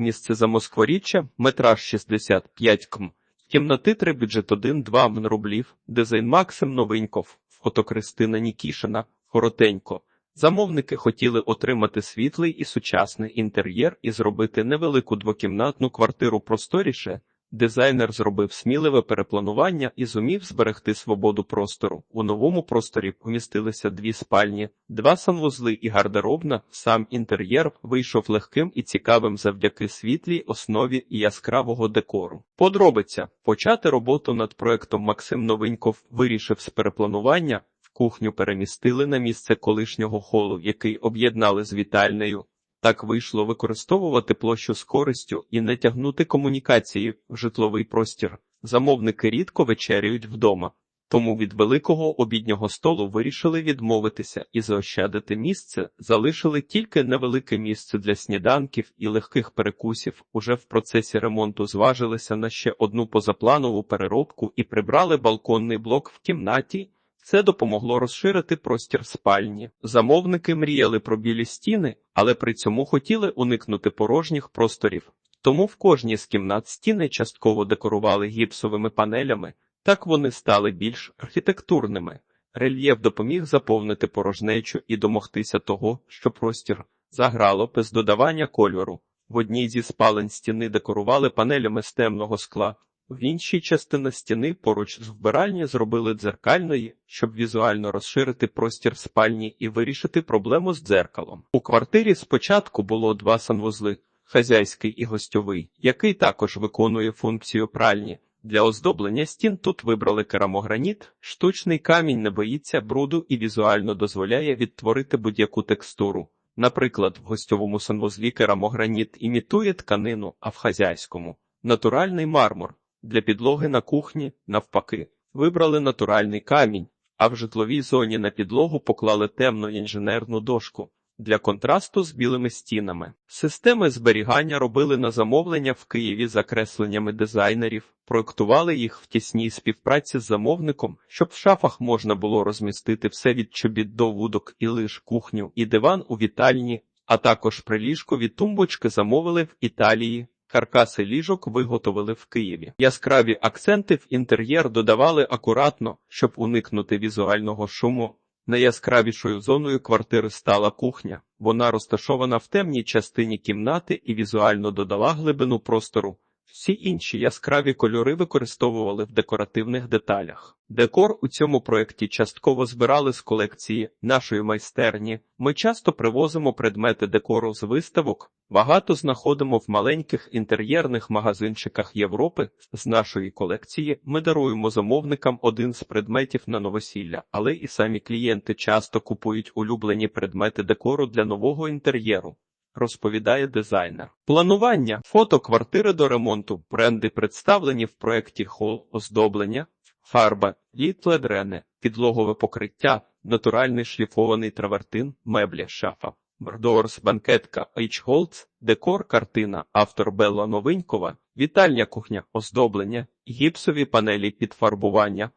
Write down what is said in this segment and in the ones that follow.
Місце за Москворіччя, метраж 65 км. кімнати 3, бюджет 1-2 мн рублів. Дизайн Максим Новиньков. Фото Кристина Нікішина. Коротенько. Замовники хотіли отримати світлий і сучасний інтер'єр і зробити невелику двокімнатну квартиру просторіше. Дизайнер зробив сміливе перепланування і зумів зберегти свободу простору. У новому просторі помістилися дві спальні, два санвузли і гардеробна. Сам інтер'єр вийшов легким і цікавим завдяки світлій основі і яскравого декору. Подробиця почати роботу над проектом Максим Новиньков вирішив з перепланування. Кухню перемістили на місце колишнього холу, який об'єднали з вітальнею. Так вийшло використовувати площу з користю і не тягнути комунікації в житловий простір. Замовники рідко вечеряють вдома, тому від великого обіднього столу вирішили відмовитися і заощадити місце, залишили тільки невелике місце для сніданків і легких перекусів. Уже в процесі ремонту зважилися на ще одну позапланову переробку і прибрали балконний блок в кімнаті. Це допомогло розширити простір спальні. Замовники мріяли про білі стіни, але при цьому хотіли уникнути порожніх просторів. Тому в кожній з кімнат стіни частково декорували гіпсовими панелями, так вони стали більш архітектурними. Рельєф допоміг заповнити порожнечу і домогтися того, що простір заграло без додавання кольору. В одній зі спалень стіни декорували панелями з темного скла, в іншій частині стіни поруч з вбиральні зробили дзеркальної, щоб візуально розширити простір спальні і вирішити проблему з дзеркалом. У квартирі спочатку було два санвузли хазяйський і гостьовий, який також виконує функцію пральні. Для оздоблення стін тут вибрали керамограніт, штучний камінь не боїться бруду і візуально дозволяє відтворити будь-яку текстуру. Наприклад, в гостьовому санвузлі керамограніт імітує тканину, а в хазяйському натуральний мармур. Для підлоги на кухні, навпаки, вибрали натуральний камінь, а в житловій зоні на підлогу поклали темну інженерну дошку для контрасту з білими стінами. Системи зберігання робили на замовлення в Києві за кресленнями дизайнерів, проектували їх в тісній співпраці з замовником, щоб в шафах можна було розмістити все від чобіт до вудок і лиш кухню і диван у вітальні, а також приліжкові тумбочки замовили в Італії. Каркаси ліжок виготовили в Києві. Яскраві акценти в інтер'єр додавали акуратно, щоб уникнути візуального шуму. Найяскравішою зоною квартири стала кухня. Вона розташована в темній частині кімнати і візуально додала глибину простору. Всі інші яскраві кольори використовували в декоративних деталях. Декор у цьому проєкті частково збирали з колекції нашої майстерні. Ми часто привозимо предмети декору з виставок, багато знаходимо в маленьких інтер'єрних магазинчиках Європи. З нашої колекції ми даруємо замовникам один з предметів на новосілля, але і самі клієнти часто купують улюблені предмети декору для нового інтер'єру розповідає дизайнер. Планування фото квартири до ремонту. Бренди представлені в проєкті хол оздоблення, фарба, літледрени, підлогове покриття, натуральний шліфований травертин, меблі, шафа. Бордорс, банкетка, H-Holz, декор, картина, автор Белла Новинькова, вітальня кухня, оздоблення, гіпсові панелі підфарбування,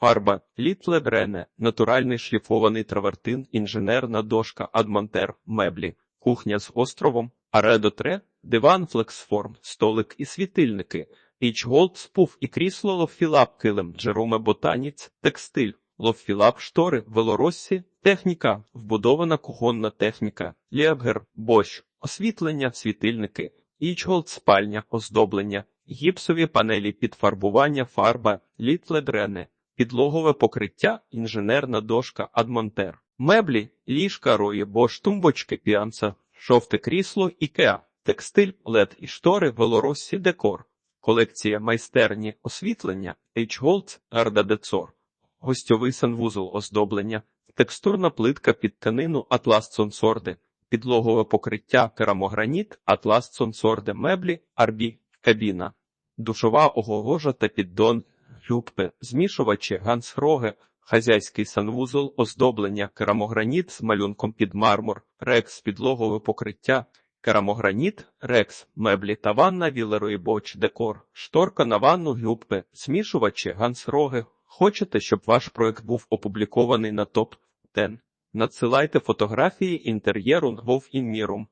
фарба, літледрене, натуральний шліфований травертин, інженерна дошка, адмонтер, меблі кухня з островом, аредотре, диван флексформ, столик і світильники, Ічголд, спуф і крісло лофілап килим, Джероме Ботаніць, текстиль, лофілап штори, велороссі, техніка, вбудована кухонна техніка, лєбгер, бощ, освітлення, світильники, Ічголд спальня, оздоблення, гіпсові панелі підфарбування, фарба, літледрени, підлогове покриття, інженерна дошка, адмонтер. Меблі, ліжка, рої, бош, тумбочки, піанца, шовте крісло, ікеа, текстиль, лед і штори, велоросі, декор, колекція майстерні, освітлення, H-Gold, Арда Децор, гостьовий санвузол оздоблення, текстурна плитка під тканину Атлас Сонсорде, підлогове покриття, керамограніт, Атлас Сонсорде, меблі, арбі, кабіна, душова огогожа та піддон, любпи, змішувачі, гансроги, хазяйський санвузол, оздоблення, керамограніт з малюнком під мармур, рекс, підлогове покриття, керамограніт, рекс, меблі та ванна, вілерої боч, декор, шторка на ванну, гюбки, змішувачі, гансроги. Хочете, щоб ваш проект був опублікований на топ 10 Надсилайте фотографії інтер'єру в Інмірум.